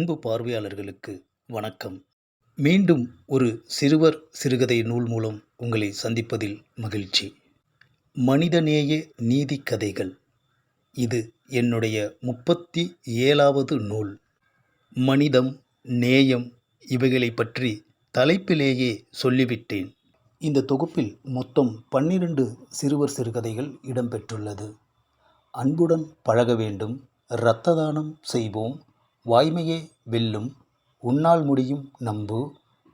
அன்பு பார்வையாளர்களுக்கு வணக்கம். மீண்டும் ஒரு சிறுவர் சிறுகதை நூல் மூலம் உங்களை சந்திப்பதில் மகிழ்ச்சி. மனிதநேய நீதி கதைகள். இது என்னுடைய முப்பத்தி ஏழாவது நூல். மனிதம் நேயம் இவைகளை பற்றி தலைப்பிலேயே சொல்லிவிட்டேன். இந்த தொகுப்பில் மொத்தம் பன்னிரண்டு சிறுவர் சிறுகதைகள் இடம்பெற்றுள்ளது. அன்புடன் பழக வேண்டும். இரத்த தானம் செய்வோம். வாய்மையே வெல்லும் உன்னால் முடியும் நம்பு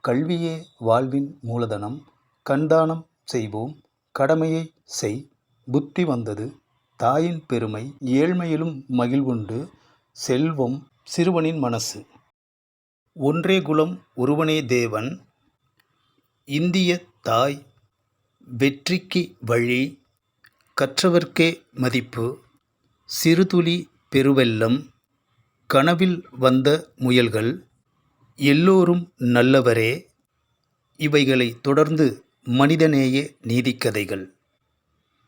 கல்வியே வாழ்வின் மூலதனம் கண்தானம் செய்வோம் கடமையை செய். புத்தி வந்தது தாயின் பெருமை ஏழ்மையிலும் மகிழ்வுண்டு செல்வம் சிறுவனின் மனசு. ஒன்றே குலம் ஒருவனே தேவன் இந்திய தாய் வெற்றிக்கு வழி கற்றவர்க்கே மதிப்பு சிறுதுளி பெருவெல்லம் கனவில் வந்த முயல்கள் எல்லோரும் நல்லவரே இவைகளை தொடர்ந்து மனிதநேய நீதிக்கதைகள்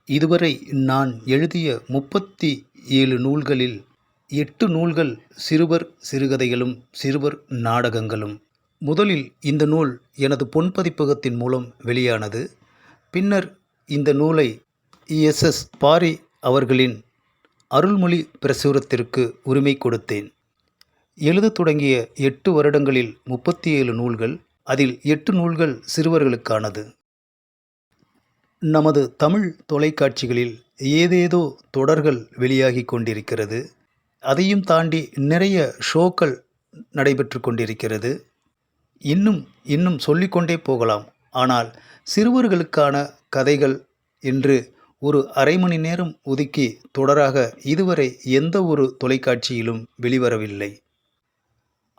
இதுவரை நான் எழுதிய முப்பத்தி ஏழு நூல்களில் எட்டு நூல்கள் சிறுவர் சிறுகதைகளும் சிறுவர் நாடகங்களும். முதலில் இந்த நூல் எனது பொன் பதிப்பகத்தின் மூலம் வெளியானது. பின்னர் இந்த நூலை இஎஸ்எஸ் பாரி அவர்களின் அருள்மொழி பிரசுரத்திற்கு உரிமை கொடுத்தேன். எழுதத் தொடங்கிய எட்டு வருடங்களில் முப்பத்தி ஏழு நூல்கள் அதில் எட்டு நூல்கள் சிறுவர்களுக்கானது. நமது தமிழ் தொலைக்காட்சிகளில் ஏதேதோ தொடர்கள் வெளியாகி கொண்டிருக்கிறது. அதையும் தாண்டி நிறைய ஷோக்கள் நடைபெற்று கொண்டிருக்கிறது. இன்னும் இன்னும் சொல்லிக்கொண்டே போகலாம். ஆனால் சிறுவர்களுக்கான கதைகள் என்று ஒரு அரை மணி நேரம் ஒதுக்கி தொடராக இதுவரை எந்த ஒரு தொலைக்காட்சியிலும் வெளிவரவில்லை.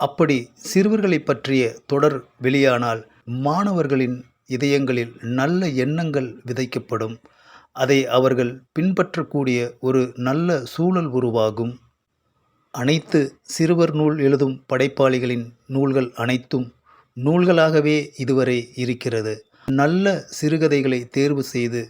அப்படி சிறுவர்களை பற்றிய தொடர் வெளியானால் மாணவர்களின் இதயங்களில் நல்ல எண்ணங்கள் விதைக்கப்படும். அதை அவர்கள் பின்பற்றக்கூடிய ஒரு நல்ல சூழல் உருவாகும். அனைத்து சிறுவர் நூல் எழுதும் படைப்பாளிகளின் நூல்கள் அனைத்தும் நூல்களாகவே இதுவரை இருக்கிறது. நல்ல சிறுகதைகளை தேர்வு செய்து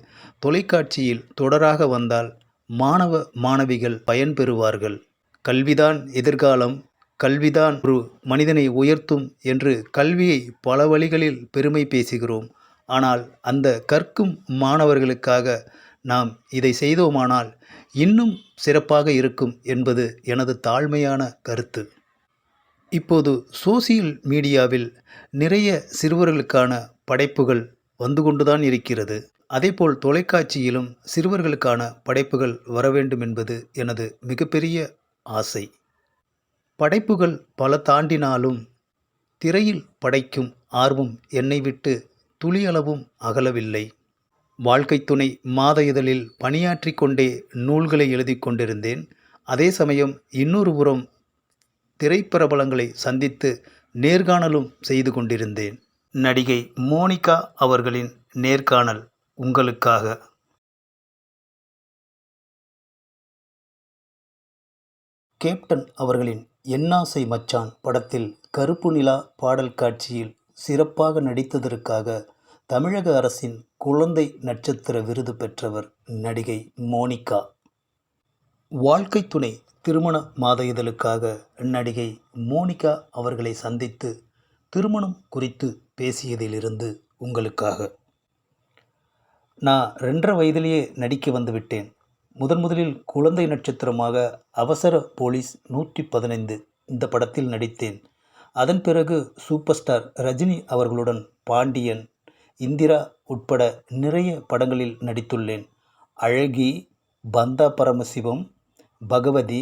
தொலைக்காட்சியில் தொடராக வந்தால் மாணவ மாணவிகள் பயன்பெறுவார்கள் கல்விதான் எதிர்காலம் கல்விதான் ஒரு மனிதனை உயர்த்தும் என்று கல்வியை பல வழிகளில் பெருமை பேசுகிறோம். ஆனால் அந்த கற்கும் மாணவர்களுக்காக நாம் இதை செய்தோமானால் இன்னும் சிறப்பாக இருக்கும் என்பது எனது தாழ்மையான கருத்து. இப்போது சோசியல் மீடியாவில் நிறைய சிறுவர்களுக்கான படைப்புகள் வந்து கொண்டுதான் இருக்கிறது. அதேபோல் தொலைக்காட்சியிலும் சிறுவர்களுக்கான படைப்புகள் வர வேண்டும் என்பது எனது மிகப்பெரிய ஆசை. படைப்புகள் பல தாண்டினாலும் திரையில் படைக்கும் ஆர்வம் என்னை விட்டு துளியளவும் அகலவில்லை. வாழ்க்கை துணை மாத இதழில் பணியாற்றி கொண்டே நூல்களை எழுதி கொண்டிருந்தேன். அதே சமயம் இன்னொரு புறம் திரைப்பிரபலங்களை சந்தித்து நேர்காணலும் செய்து கொண்டிருந்தேன். நடிகை மோனிகா அவர்களின் நேர்காணல் உங்களுக்காக. கேப்டன் அவர்களின் என்னாசை மச்சான் படத்தில் கருப்பு நிலா பாடல் காட்சியில் சிறப்பாக நடித்ததற்காக தமிழக அரசின் குழந்தை நட்சத்திர விருது பெற்றவர் நடிகை மோனிகா. வாழ்க்கை துணை திருமண மாத இதழுக்காக நடிகை மோனிகா அவர்களை சந்தித்து திருமணம் குறித்து பேசியதிலிருந்து உங்களுக்காக. நான் ரெண்டரை வயதிலேயே நடிக்க வந்துவிட்டேன் முதன் முதலில் குழந்தை நட்சத்திரமாக அவசர போலீஸ் நூற்றி பதினைந்து இந்த படத்தில் நடித்தேன். அதன் பிறகு சூப்பர் ஸ்டார் ரஜினி அவர்களுடன் பாண்டியன் இந்திரா உட்பட நிறைய படங்களில் நடித்துள்ளேன். அழகி பந்தா பரமசிவம் பகவதி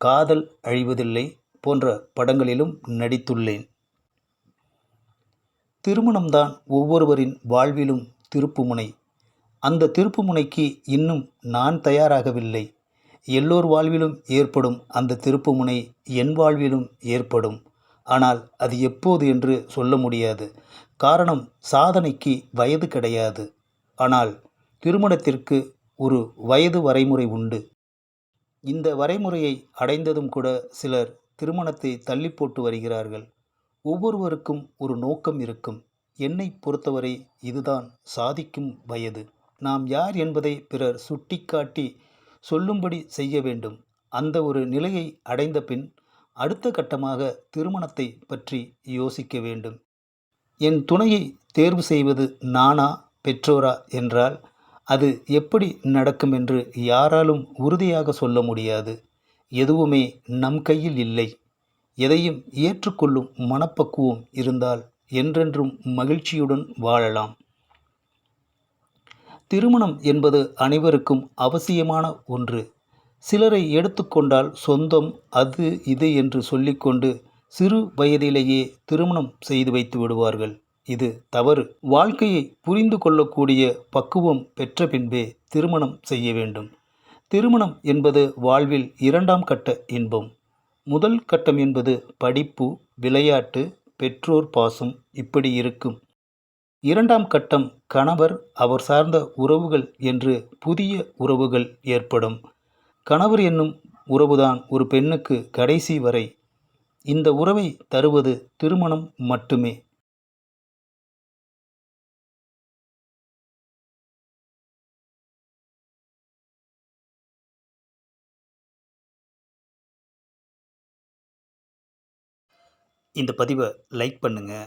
காதல் அழிவதில்லை போன்ற படங்களிலும் நடித்துள்ளேன். திருமணம்தான் ஒவ்வொருவரின் வாழ்விலும் திருப்புமுனை அந்த திருப்புமுனைக்கு இன்னும் நான் தயாராகவில்லை. எல்லோர் வாழ்விலும் ஏற்படும் அந்த திருப்புமுனை என் வாழ்விலும் ஏற்படும். ஆனால் அது எப்போது என்று சொல்ல முடியாது. காரணம் சாதனைக்கு வயது கிடையாது. ஆனால் திருமணத்திற்கு ஒரு வயது வரைமுறை உண்டு. இந்த வரைமுறையை அடைந்ததும் கூட சிலர் திருமணத்தை தள்ளி போட்டு வருகிறார்கள். ஒவ்வொருவருக்கும் ஒரு நோக்கம் இருக்கும். என்னை பொறுத்தவரை இதுதான் சாதிக்கும் வயது. நாம் யார் என்பதை பிறர் சுட்டிக்காட்டி சொல்லும்படி செய்ய வேண்டும். அந்த ஒரு நிலையை அடைந்த பின் அடுத்த கட்டமாக திருமணத்தை பற்றி யோசிக்க வேண்டும். என் துணையை தேர்வு செய்வது நானா பெற்றோரா என்றால் அது எப்படி நடக்கும் என்று யாராலும் உறுதியாக சொல்ல முடியாது. எதுவுமே நம் கையில் இல்லை. எதையும் ஏற்றுக்கொள்ளும் மனப்பக்குவம் இருந்தால் என்றென்றும் மகிழ்ச்சியுடன் வாழலாம். திருமணம் என்பது அனைவருக்கும் அவசியமான ஒன்று. சிலரை எடுத்துக்கொண்டால் சொந்தம் அது இது என்று சொல்லிக்கொண்டு சிறு வயதிலேயே திருமணம் செய்து வைத்து விடுவார்கள். இது தவறு. வாழ்க்கையை புரிந்து கொள்ளக்கூடிய பக்குவம் பெற்ற பின்பே திருமணம் செய்ய வேண்டும். திருமணம் என்பது வாழ்வில் இரண்டாம் கட்ட இன்பம். முதல் கட்டம் என்பது படிப்பு விளையாட்டு பெற்றோர் பாசம் இப்படி இருக்கும். இரண்டாம் கட்டம் கணவர் அவர் சார்ந்த உறவுகள் என்று புதிய உறவுகள் ஏற்படும். கணவர் என்னும் உறவுதான் ஒரு பெண்ணுக்கு கடைசி வரை. இந்த உறவை தருவது திருமணம் மட்டுமே. இந்த பதிவை லைக் பண்ணுங்கள்